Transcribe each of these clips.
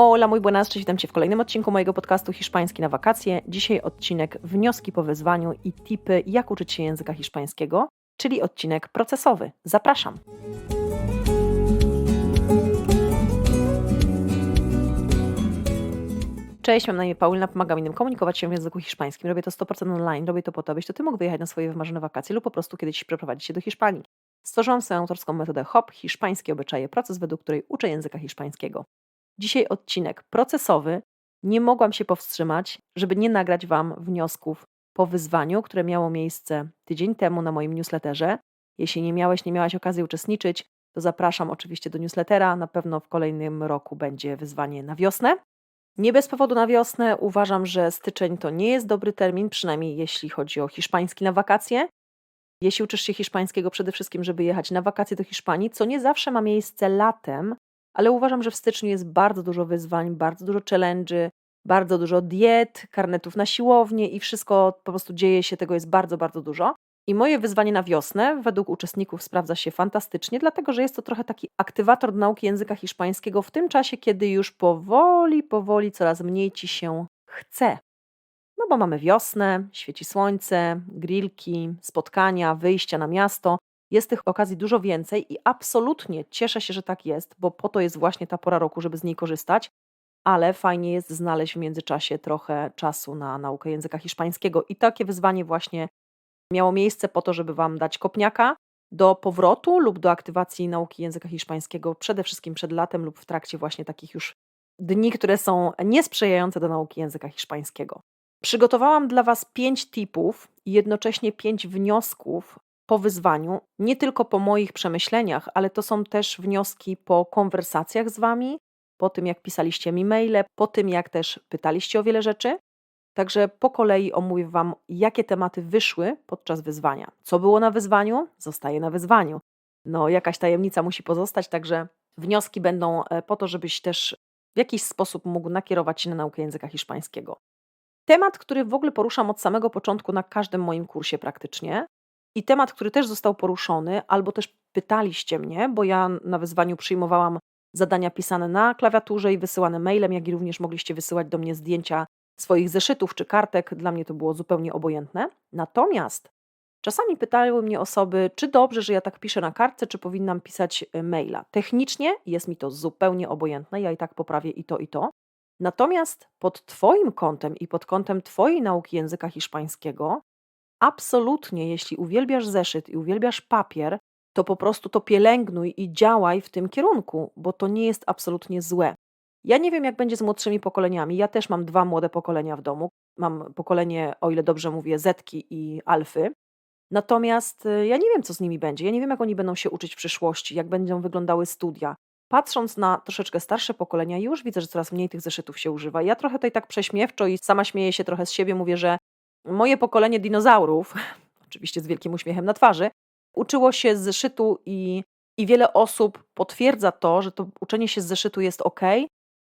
Hola, muy buenas, cześć, witam Cię w kolejnym odcinku mojego podcastu Hiszpański na wakacje. Dzisiaj odcinek wnioski po wyzwaniu i tipy, jak uczyć się języka hiszpańskiego, czyli odcinek procesowy. Zapraszam. Cześć, mam na imię Paulina, pomagam innym komunikować się w języku hiszpańskim. Robię to 100% online, robię to po to, byś to Ty mógł wyjechać na swoje wymarzone wakacje lub po prostu kiedyś przeprowadzić się do Hiszpanii. Stworzyłam swoją autorską metodę HOP, hiszpańskie obyczaje, proces, według której uczę języka hiszpańskiego. Dzisiaj odcinek procesowy. Nie mogłam się powstrzymać, żeby nie nagrać Wam wniosków po wyzwaniu, które miało miejsce tydzień temu na moim newsletterze. Jeśli nie miałeś, nie miałaś okazji uczestniczyć, to zapraszam oczywiście do newslettera. Na pewno w kolejnym roku będzie wyzwanie na wiosnę. Nie bez powodu na wiosnę uważam, że styczeń to nie jest dobry termin, przynajmniej jeśli chodzi o hiszpański na wakacje. Jeśli uczysz się hiszpańskiego, przede wszystkim, żeby jechać na wakacje do Hiszpanii, co nie zawsze ma miejsce latem, ale uważam, że w styczniu jest bardzo dużo wyzwań, bardzo dużo challenge'y, bardzo dużo diet, karnetów na siłownię i wszystko po prostu dzieje się, tego jest bardzo, bardzo dużo. I moje wyzwanie na wiosnę według uczestników sprawdza się fantastycznie, dlatego że jest to trochę taki aktywator do nauki języka hiszpańskiego w tym czasie, kiedy już powoli, powoli coraz mniej ci się chce. No bo mamy wiosnę, świeci słońce, grillki, spotkania, wyjścia na miasto. Jest tych okazji dużo więcej i absolutnie cieszę się, że tak jest, bo po to jest właśnie ta pora roku, żeby z niej korzystać, ale fajnie jest znaleźć w międzyczasie trochę czasu na naukę języka hiszpańskiego. I takie wyzwanie właśnie miało miejsce po to, żeby Wam dać kopniaka do powrotu lub do aktywacji nauki języka hiszpańskiego, przede wszystkim przed latem lub w trakcie właśnie takich już dni, które są niesprzyjające do nauki języka hiszpańskiego. Przygotowałam dla Was pięć tipów i jednocześnie pięć wniosków po wyzwaniu, nie tylko po moich przemyśleniach, ale to są też wnioski po konwersacjach z Wami, po tym jak pisaliście mi maile, po tym jak też pytaliście o wiele rzeczy. Także po kolei omówię Wam, jakie tematy wyszły podczas wyzwania. Co było na wyzwaniu, zostaje na wyzwaniu. No, jakaś tajemnica musi pozostać, także wnioski będą e, po to, żebyś też w jakiś sposób mógł nakierować się na naukę języka hiszpańskiego. Temat, który w ogóle poruszam od samego początku na każdym moim kursie praktycznie, i temat, który też został poruszony, albo też pytaliście mnie, bo ja na wyzwaniu przyjmowałam zadania pisane na klawiaturze i wysyłane mailem, jak i również mogliście wysyłać do mnie zdjęcia swoich zeszytów czy kartek. Dla mnie to było zupełnie obojętne. Natomiast czasami pytały mnie osoby, czy dobrze, że ja tak piszę na kartce, czy powinnam pisać e, maila. Technicznie jest mi to zupełnie obojętne, ja i tak poprawię i to, i to. Natomiast pod Twoim kątem i pod kątem Twojej nauki języka hiszpańskiego Absolutnie, jeśli uwielbiasz zeszyt i uwielbiasz papier, to po prostu to pielęgnuj i działaj w tym kierunku, bo to nie jest absolutnie złe. Ja nie wiem, jak będzie z młodszymi pokoleniami. Ja też mam dwa młode pokolenia w domu. Mam pokolenie, o ile dobrze mówię, Zetki i Alfy. Natomiast y, ja nie wiem, co z nimi będzie. Ja nie wiem, jak oni będą się uczyć w przyszłości, jak będą wyglądały studia. Patrząc na troszeczkę starsze pokolenia, już widzę, że coraz mniej tych zeszytów się używa. Ja trochę tutaj tak prześmiewczo i sama śmieję się trochę z siebie, mówię, że moje pokolenie dinozaurów, oczywiście z wielkim uśmiechem na twarzy, uczyło się z zeszytu i, i wiele osób potwierdza to, że to uczenie się z zeszytu jest ok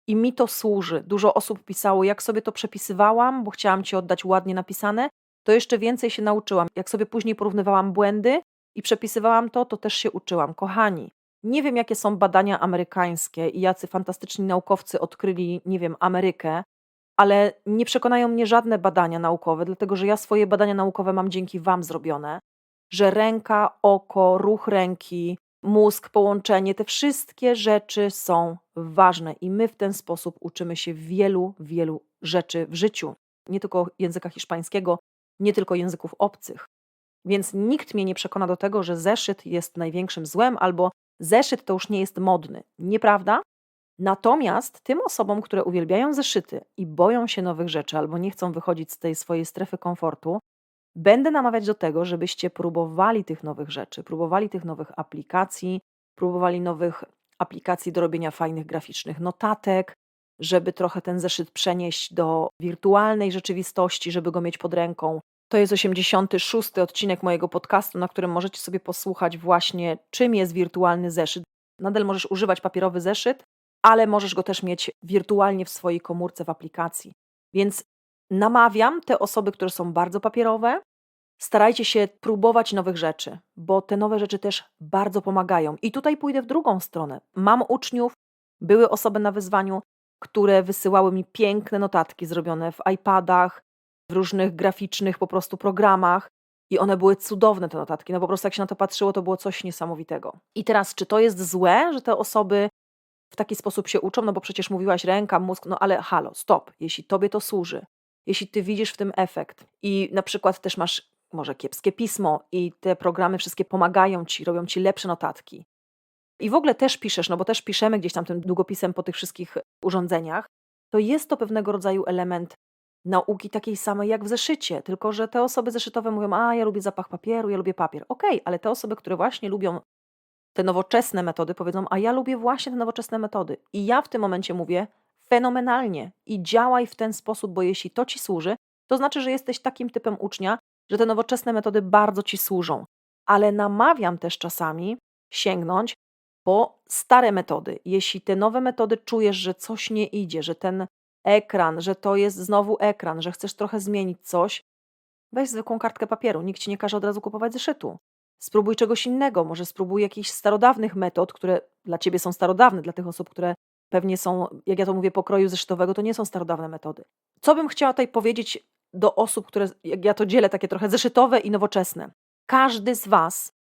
i mi to służy. Dużo osób pisało, jak sobie to przepisywałam, bo chciałam ci oddać ładnie napisane, to jeszcze więcej się nauczyłam. Jak sobie później porównywałam błędy i przepisywałam to, to też się uczyłam. Kochani, nie wiem, jakie są badania amerykańskie i jacy fantastyczni naukowcy odkryli, nie wiem, Amerykę, ale nie przekonają mnie żadne badania naukowe, dlatego że ja swoje badania naukowe mam dzięki Wam zrobione, że ręka, oko, ruch ręki, mózg, połączenie, te wszystkie rzeczy są ważne i my w ten sposób uczymy się wielu, wielu rzeczy w życiu. Nie tylko języka hiszpańskiego, nie tylko języków obcych. Więc nikt mnie nie przekona do tego, że zeszyt jest największym złem albo zeszyt to już nie jest modny. Nieprawda? Natomiast tym osobom, które uwielbiają zeszyty i boją się nowych rzeczy albo nie chcą wychodzić z tej swojej strefy komfortu, będę namawiać do tego, żebyście próbowali tych nowych rzeczy, próbowali tych nowych aplikacji, próbowali nowych aplikacji do robienia fajnych graficznych notatek, żeby trochę ten zeszyt przenieść do wirtualnej rzeczywistości, żeby go mieć pod ręką. To jest 86 odcinek mojego podcastu, na którym możecie sobie posłuchać właśnie, czym jest wirtualny zeszyt. Nadal możesz używać papierowy zeszyt, ale możesz go też mieć wirtualnie w swojej komórce w aplikacji. Więc namawiam te osoby, które są bardzo papierowe, starajcie się próbować nowych rzeczy, bo te nowe rzeczy też bardzo pomagają. I tutaj pójdę w drugą stronę. Mam uczniów, były osoby na wyzwaniu, które wysyłały mi piękne notatki zrobione w iPadach, w różnych graficznych po prostu programach. I one były cudowne, te notatki. No po prostu jak się na to patrzyło, to było coś niesamowitego. I teraz, czy to jest złe, że te osoby w taki sposób się uczą? No bo przecież mówiłaś ręka, mózg, no ale halo, stop. Jeśli tobie to służy, jeśli ty widzisz w tym efekt i na przykład też masz może kiepskie pismo i te programy wszystkie pomagają ci, robią ci lepsze notatki. I w ogóle też piszesz, no bo też piszemy gdzieś tam tym długopisem po tych wszystkich urządzeniach, to jest to pewnego rodzaju element nauki takiej samej jak w zeszycie, tylko że te osoby zeszytowe mówią, a ja lubię zapach papieru, ja lubię papier. Okej, ale te osoby, które właśnie lubią te nowoczesne metody, powiedzą, a ja lubię właśnie te nowoczesne metody. I ja w tym momencie mówię, fenomenalnie i działaj w ten sposób, bo jeśli to ci służy, to znaczy, że jesteś takim typem ucznia, że te nowoczesne metody bardzo ci służą. Ale namawiam też czasami sięgnąć po stare metody. Jeśli te nowe metody czujesz, że coś nie idzie, że ten ekran, że to jest znowu ekran, że chcesz trochę zmienić coś, weź zwykłą kartkę papieru. Nikt ci nie każe od razu kupować zeszytu. Spróbuj czegoś innego, może spróbuj jakichś starodawnych metod, które dla ciebie są starodawne, dla tych osób, które pewnie są, jak ja to mówię, pokroju zeszytowego, to nie są starodawne metody. Co bym chciała tutaj powiedzieć do osób, które, jak ja to dzielę, takie trochę zeszytowe i nowoczesne. Każdy z Was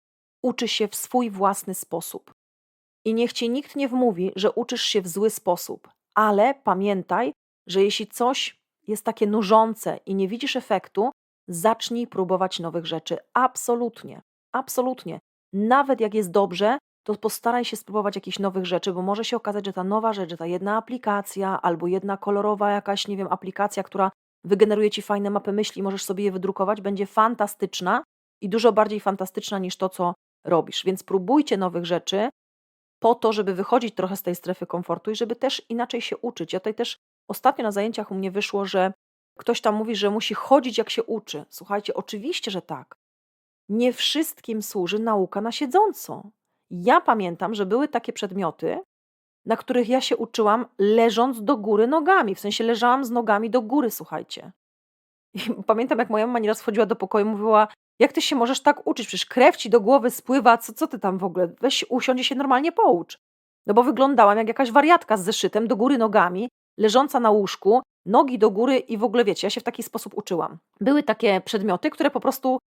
uczy się w swój własny sposób. I niech Ci nikt nie wmówi, że uczysz się w zły sposób, ale pamiętaj, że jeśli coś jest takie nużące i nie widzisz efektu, zacznij próbować nowych rzeczy. Absolutnie, absolutnie. Nawet jak jest dobrze, to postaraj się spróbować jakichś nowych rzeczy, bo może się okazać, że ta nowa rzecz, że ta jedna aplikacja albo jedna kolorowa jakaś, nie wiem, aplikacja, która wygeneruje ci fajne mapy myśli, możesz sobie je wydrukować, będzie fantastyczna i dużo bardziej fantastyczna niż to, co robisz. Więc próbujcie nowych rzeczy po to, żeby wychodzić trochę z tej strefy komfortu i żeby też inaczej się uczyć. Ja tutaj też ostatnio na zajęciach u mnie wyszło, że ktoś tam mówi, że musi chodzić jak się uczy. Słuchajcie, oczywiście, że tak. Nie wszystkim służy nauka na siedząco. Ja pamiętam, że były takie przedmioty, na których ja się uczyłam leżąc do góry nogami. W sensie leżałam z nogami do góry, słuchajcie. I pamiętam, jak moja mama nieraz wchodziła do pokoju i mówiła, jak ty się możesz tak uczyć? Przecież krew ci do głowy spływa, co, co ty tam w ogóle? Weź usiądź i się normalnie poucz. No bo wyglądałam jak jakaś wariatka z zeszytem do góry nogami, leżąca na łóżku, nogi do góry i w ogóle wiecie, ja się w taki sposób uczyłam. Były takie przedmioty, które po prostu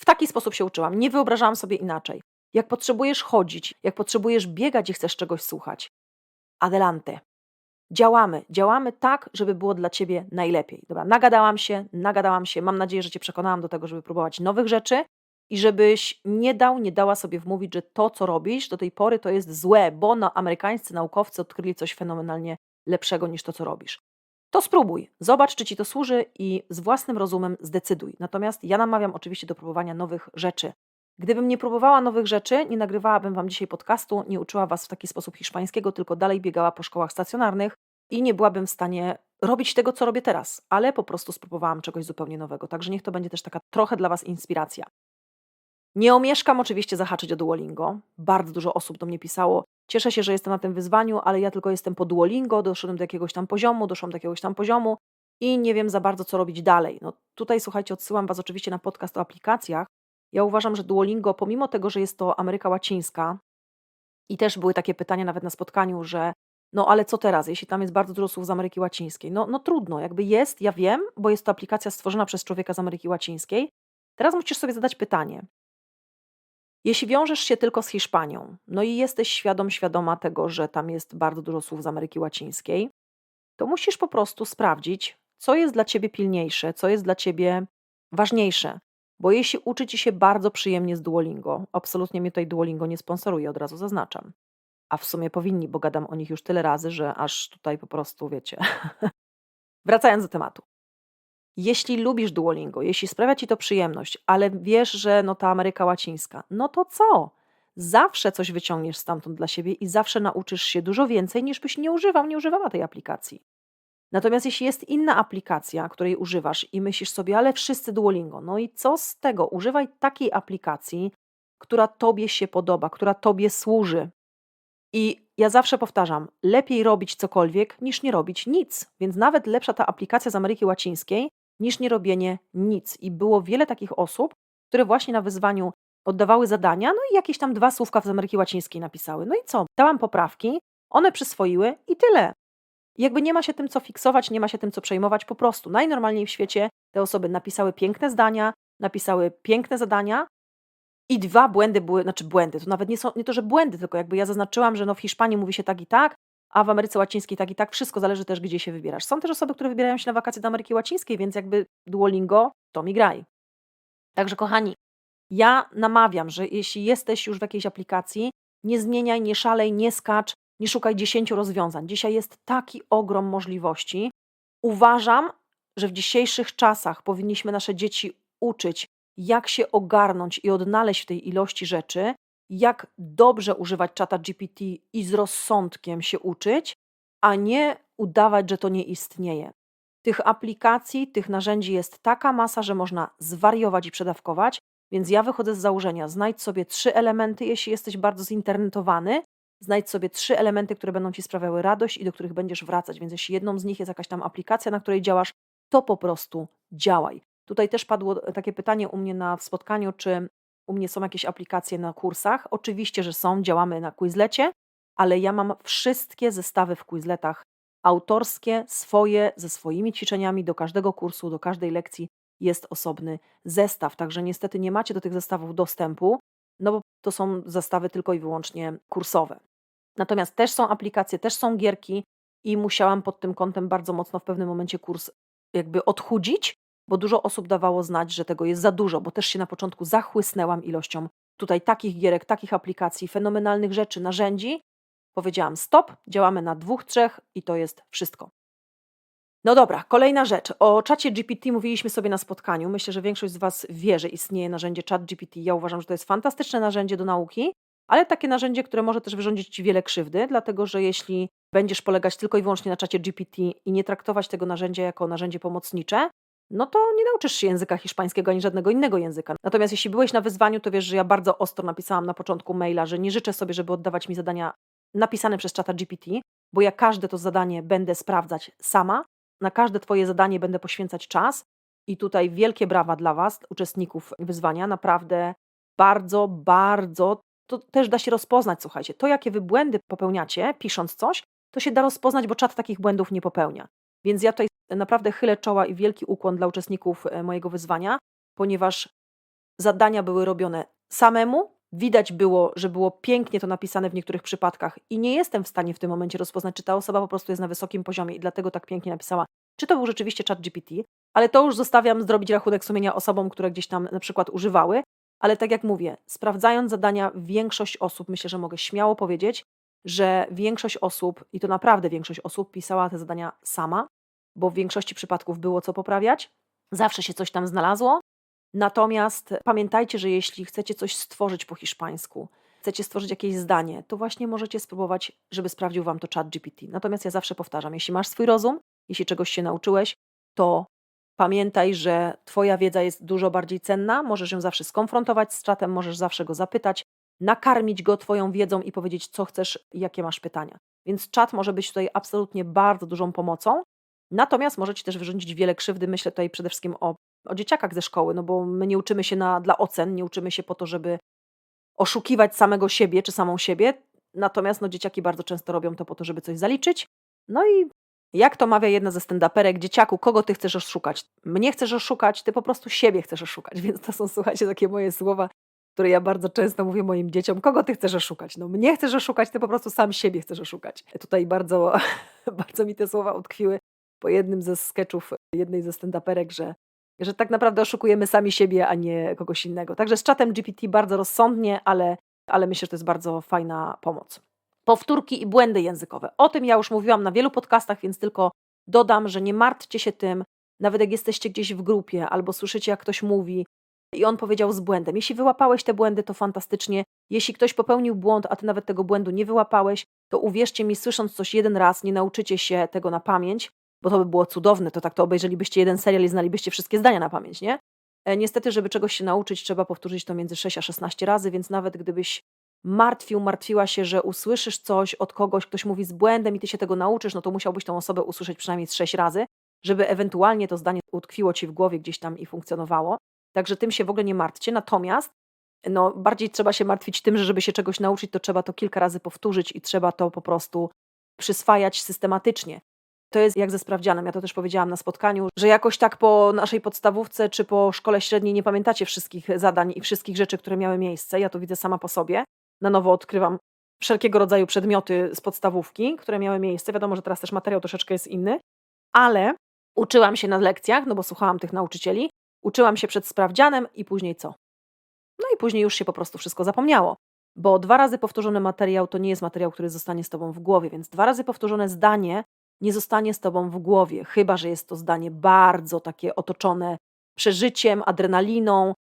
w taki sposób się uczyłam. Nie wyobrażałam sobie inaczej. Jak potrzebujesz chodzić, jak potrzebujesz biegać i chcesz czegoś słuchać, adelante. Działamy, działamy tak, żeby było dla ciebie najlepiej. Dobra, nagadałam się, nagadałam się. Mam nadzieję, że cię przekonałam do tego, żeby próbować nowych rzeczy i żebyś nie dał, nie dała sobie wmówić, że to, co robisz do tej pory, to jest złe, bo no, amerykańscy naukowcy odkryli coś fenomenalnie lepszego niż to, co robisz. To spróbuj, zobacz, czy ci to służy i z własnym rozumem zdecyduj. Natomiast ja namawiam oczywiście do próbowania nowych rzeczy. Gdybym nie próbowała nowych rzeczy, nie nagrywałabym Wam dzisiaj podcastu, nie uczyła Was w taki sposób hiszpańskiego, tylko dalej biegała po szkołach stacjonarnych i nie byłabym w stanie robić tego, co robię teraz, ale po prostu spróbowałam czegoś zupełnie nowego. Także niech to będzie też taka trochę dla Was inspiracja. Nie omieszkam oczywiście zahaczyć o Duolingo. Bardzo dużo osób do mnie pisało. Cieszę się, że jestem na tym wyzwaniu, ale ja tylko jestem po Duolingo, doszedłem do jakiegoś tam poziomu, doszłam do jakiegoś tam poziomu i nie wiem za bardzo, co robić dalej. No tutaj słuchajcie, odsyłam Was oczywiście na podcast o aplikacjach, ja uważam, że Duolingo, pomimo tego, że jest to Ameryka Łacińska, i też były takie pytania nawet na spotkaniu, że no ale co teraz, jeśli tam jest bardzo dużo słów z Ameryki Łacińskiej? No, no trudno, jakby jest, ja wiem, bo jest to aplikacja stworzona przez człowieka z Ameryki Łacińskiej. Teraz musisz sobie zadać pytanie. Jeśli wiążesz się tylko z Hiszpanią, no i jesteś świadom, świadoma tego, że tam jest bardzo dużo słów z Ameryki Łacińskiej, to musisz po prostu sprawdzić, co jest dla ciebie pilniejsze, co jest dla ciebie ważniejsze. Bo jeśli uczy ci się bardzo przyjemnie z Duolingo, absolutnie mnie tutaj Duolingo nie sponsoruje, od razu zaznaczam. A w sumie powinni, bo gadam o nich już tyle razy, że aż tutaj po prostu wiecie. Wracając do tematu. Jeśli lubisz Duolingo, jeśli sprawia ci to przyjemność, ale wiesz, że no ta Ameryka Łacińska, no to co? Zawsze coś wyciągniesz stamtąd dla siebie i zawsze nauczysz się dużo więcej, niż byś nie używał, nie używała tej aplikacji. Natomiast jeśli jest inna aplikacja, której używasz i myślisz sobie, ale wszyscy Duolingo, no i co z tego? Używaj takiej aplikacji, która Tobie się podoba, która Tobie służy. I ja zawsze powtarzam, lepiej robić cokolwiek niż nie robić nic. Więc nawet lepsza ta aplikacja z Ameryki Łacińskiej niż nie robienie nic. I było wiele takich osób, które właśnie na wyzwaniu oddawały zadania, no i jakieś tam dwa słówka z Ameryki Łacińskiej napisały. No i co? Dałam poprawki, one przyswoiły i tyle. Jakby nie ma się tym co fiksować, nie ma się tym co przejmować, po prostu najnormalniej w świecie te osoby napisały piękne zdania, napisały piękne zadania i dwa błędy były, znaczy błędy, to nawet nie są, nie to, że błędy, tylko jakby ja zaznaczyłam, że no w Hiszpanii mówi się tak i tak, a w Ameryce Łacińskiej tak i tak, wszystko zależy też, gdzie się wybierasz. Są też osoby, które wybierają się na wakacje do Ameryki Łacińskiej, więc jakby Duolingo, to mi graj. Także kochani, ja namawiam, że jeśli jesteś już w jakiejś aplikacji, nie zmieniaj, nie szalej, nie skacz, nie szukaj dziesięciu rozwiązań. Dzisiaj jest taki ogrom możliwości. Uważam, że w dzisiejszych czasach powinniśmy nasze dzieci uczyć, jak się ogarnąć i odnaleźć w tej ilości rzeczy, jak dobrze używać czata GPT i z rozsądkiem się uczyć, a nie udawać, że to nie istnieje. Tych aplikacji, tych narzędzi jest taka masa, że można zwariować i przedawkować, więc ja wychodzę z założenia, znajdź sobie trzy elementy, jeśli jesteś bardzo zinternetowany, znajdź sobie trzy elementy, które będą ci sprawiały radość i do których będziesz wracać. Więc jeśli jedną z nich jest jakaś tam aplikacja, na której działasz, to po prostu działaj. Tutaj też padło takie pytanie u mnie na spotkaniu, czy u mnie są jakieś aplikacje na kursach. Oczywiście, że są, działamy na Quizlecie, ale ja mam wszystkie zestawy w Quizletach autorskie, swoje, ze swoimi ćwiczeniami do każdego kursu, do każdej lekcji jest osobny zestaw. Także niestety nie macie do tych zestawów dostępu, no bo to są zestawy tylko i wyłącznie kursowe. Natomiast też są aplikacje, też są gierki i musiałam pod tym kątem bardzo mocno w pewnym momencie kurs jakby odchudzić, bo dużo osób dawało znać, że tego jest za dużo, bo też się na początku zachłysnęłam ilością tutaj takich gierek, takich aplikacji, fenomenalnych rzeczy, narzędzi. Powiedziałam stop, działamy na dwóch, trzech i to jest wszystko. No dobra, kolejna rzecz. O czacie GPT mówiliśmy sobie na spotkaniu. Myślę, że większość z Was wie, że istnieje narzędzie chat GPT. Ja uważam, że to jest fantastyczne narzędzie do nauki, ale takie narzędzie, które może też wyrządzić Ci wiele krzywdy, dlatego że jeśli będziesz polegać tylko i wyłącznie na czacie GPT i nie traktować tego narzędzia jako narzędzie pomocnicze, no to nie nauczysz się języka hiszpańskiego ani żadnego innego języka. Natomiast jeśli byłeś na wyzwaniu, to wiesz, że ja bardzo ostro napisałam na początku maila, że nie życzę sobie, żeby oddawać mi zadania napisane przez czata GPT, bo ja każde to zadanie będę sprawdzać sama, na każde Twoje zadanie będę poświęcać czas i tutaj wielkie brawa dla Was, uczestników wyzwania. Naprawdę bardzo, bardzo, to też da się rozpoznać, słuchajcie, to jakie Wy błędy popełniacie, pisząc coś, to się da rozpoznać, bo czat takich błędów nie popełnia. Więc ja tutaj naprawdę chylę czoła i wielki ukłon dla uczestników e, mojego wyzwania, ponieważ zadania były robione samemu, Widać było, że było pięknie to napisane w niektórych przypadkach i nie jestem w stanie w tym momencie rozpoznać, czy ta osoba po prostu jest na wysokim poziomie i dlatego tak pięknie napisała, czy to był rzeczywiście chat GPT, ale to już zostawiam zrobić rachunek sumienia osobom, które gdzieś tam na przykład używały, ale tak jak mówię, sprawdzając zadania, większość osób, myślę, że mogę śmiało powiedzieć, że większość osób, i to naprawdę większość osób, pisała te zadania sama, bo w większości przypadków było co poprawiać, zawsze się coś tam znalazło, Natomiast pamiętajcie, że jeśli chcecie coś stworzyć po hiszpańsku, chcecie stworzyć jakieś zdanie, to właśnie możecie spróbować, żeby sprawdził Wam to chat GPT. Natomiast ja zawsze powtarzam, jeśli masz swój rozum, jeśli czegoś się nauczyłeś, to pamiętaj, że Twoja wiedza jest dużo bardziej cenna, możesz ją zawsze skonfrontować z czatem, możesz zawsze go zapytać, nakarmić go Twoją wiedzą i powiedzieć, co chcesz, jakie masz pytania. Więc czat może być tutaj absolutnie bardzo dużą pomocą. Natomiast może Ci też wyrządzić wiele krzywdy. Myślę tutaj przede wszystkim o o dzieciakach ze szkoły, no bo my nie uczymy się na, dla ocen, nie uczymy się po to, żeby oszukiwać samego siebie czy samą siebie, natomiast no, dzieciaki bardzo często robią to po to, żeby coś zaliczyć. No i jak to mawia jedna ze stand-uperek, dzieciaku, kogo ty chcesz oszukać? Mnie chcesz oszukać, ty po prostu siebie chcesz oszukać, więc to są, słuchajcie, takie moje słowa, które ja bardzo często mówię moim dzieciom, kogo ty chcesz oszukać? No mnie chcesz oszukać, ty po prostu sam siebie chcesz oszukać. Tutaj bardzo, bardzo mi te słowa utkwiły po jednym ze sketchów jednej ze stand-uperek, że że tak naprawdę oszukujemy sami siebie, a nie kogoś innego. Także z czatem GPT bardzo rozsądnie, ale, ale myślę, że to jest bardzo fajna pomoc. Powtórki i błędy językowe. O tym ja już mówiłam na wielu podcastach, więc tylko dodam, że nie martwcie się tym, nawet jak jesteście gdzieś w grupie albo słyszycie, jak ktoś mówi i on powiedział z błędem. Jeśli wyłapałeś te błędy, to fantastycznie. Jeśli ktoś popełnił błąd, a ty nawet tego błędu nie wyłapałeś, to uwierzcie mi, słysząc coś jeden raz, nie nauczycie się tego na pamięć, bo to by było cudowne, to tak to obejrzelibyście jeden serial i znalibyście wszystkie zdania na pamięć, nie? E, niestety, żeby czegoś się nauczyć, trzeba powtórzyć to między 6 a 16 razy, więc nawet gdybyś martwił, martwiła się, że usłyszysz coś od kogoś, ktoś mówi z błędem i ty się tego nauczysz, no to musiałbyś tą osobę usłyszeć przynajmniej z 6 razy, żeby ewentualnie to zdanie utkwiło ci w głowie gdzieś tam i funkcjonowało. Także tym się w ogóle nie martwcie. Natomiast no, bardziej trzeba się martwić tym, że żeby się czegoś nauczyć, to trzeba to kilka razy powtórzyć i trzeba to po prostu przyswajać systematycznie. To jest jak ze sprawdzianem. Ja to też powiedziałam na spotkaniu, że jakoś tak po naszej podstawówce czy po szkole średniej nie pamiętacie wszystkich zadań i wszystkich rzeczy, które miały miejsce. Ja to widzę sama po sobie. Na nowo odkrywam wszelkiego rodzaju przedmioty z podstawówki, które miały miejsce. Wiadomo, że teraz też materiał troszeczkę jest inny, ale uczyłam się na lekcjach, no bo słuchałam tych nauczycieli, uczyłam się przed sprawdzianem i później co? No i później już się po prostu wszystko zapomniało. Bo dwa razy powtórzony materiał to nie jest materiał, który zostanie z tobą w głowie, więc dwa razy powtórzone zdanie nie zostanie z tobą w głowie, chyba że jest to zdanie bardzo takie otoczone przeżyciem, adrenaliną,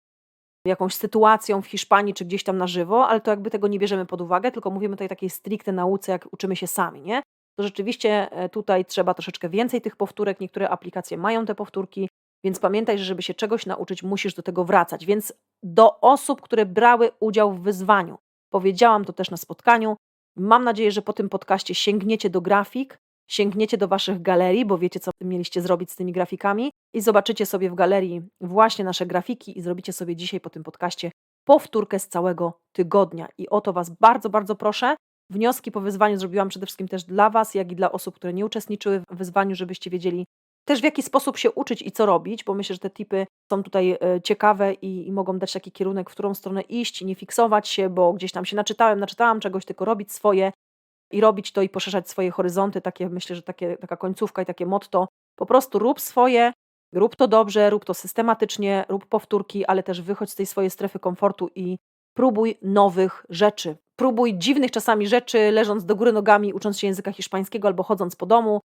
jakąś sytuacją w Hiszpanii czy gdzieś tam na żywo, ale to jakby tego nie bierzemy pod uwagę, tylko mówimy tutaj takiej stricte nauce, jak uczymy się sami, nie? To rzeczywiście e, tutaj trzeba troszeczkę więcej tych powtórek. Niektóre aplikacje mają te powtórki, więc pamiętaj, że żeby się czegoś nauczyć, musisz do tego wracać. Więc do osób, które brały udział w wyzwaniu, powiedziałam to też na spotkaniu. Mam nadzieję, że po tym podcaście sięgniecie do grafik, sięgniecie do waszych galerii, bo wiecie, co mieliście zrobić z tymi grafikami i zobaczycie sobie w galerii właśnie nasze grafiki i zrobicie sobie dzisiaj po tym podcaście powtórkę z całego tygodnia. I o to was bardzo, bardzo proszę. Wnioski po wyzwaniu zrobiłam przede wszystkim też dla was, jak i dla osób, które nie uczestniczyły w wyzwaniu, żebyście wiedzieli też w jaki sposób się uczyć i co robić, bo myślę, że te tipy są tutaj e, ciekawe i, i mogą dać taki kierunek, w którą stronę iść, nie fiksować się, bo gdzieś tam się naczytałem, naczytałam czegoś, tylko robić swoje i robić to i poszerzać swoje horyzonty. Takie myślę, że takie, taka końcówka i takie motto. Po prostu rób swoje, rób to dobrze, rób to systematycznie, rób powtórki, ale też wychodź z tej swojej strefy komfortu i próbuj nowych rzeczy. Próbuj dziwnych czasami rzeczy, leżąc do góry nogami, ucząc się języka hiszpańskiego albo chodząc po domu,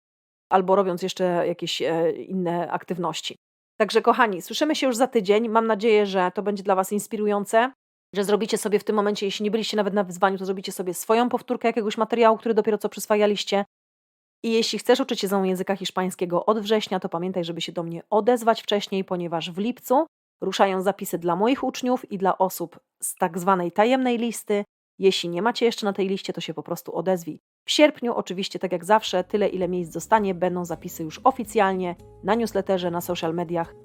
albo robiąc jeszcze jakieś e, inne aktywności. Także kochani, słyszymy się już za tydzień. Mam nadzieję, że to będzie dla Was inspirujące, że zrobicie sobie w tym momencie, jeśli nie byliście nawet na wyzwaniu, to zrobicie sobie swoją powtórkę jakiegoś materiału, który dopiero co przyswajaliście. I jeśli chcesz uczyć się ze języka hiszpańskiego od września, to pamiętaj, żeby się do mnie odezwać wcześniej, ponieważ w lipcu ruszają zapisy dla moich uczniów i dla osób z tak zwanej tajemnej listy. Jeśli nie macie jeszcze na tej liście, to się po prostu odezwij. W sierpniu, oczywiście, tak jak zawsze, tyle ile miejsc zostanie, będą zapisy już oficjalnie na newsletterze, na social mediach.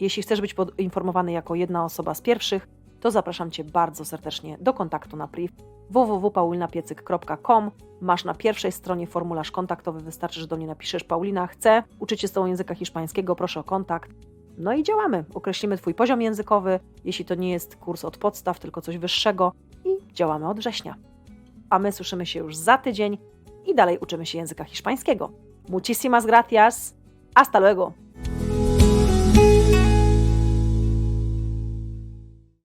Jeśli chcesz być poinformowany jako jedna osoba z pierwszych, to zapraszam Cię bardzo serdecznie do kontaktu na priv www.paulinapiecyk.com. Masz na pierwszej stronie formularz kontaktowy, wystarczy, że do mnie napiszesz Paulina, chcę uczyć się z Tobą języka hiszpańskiego, proszę o kontakt. No i działamy. Określimy Twój poziom językowy, jeśli to nie jest kurs od podstaw, tylko coś wyższego i działamy od września. A my słyszymy się już za tydzień i dalej uczymy się języka hiszpańskiego. Muchísimas gracias. Hasta luego.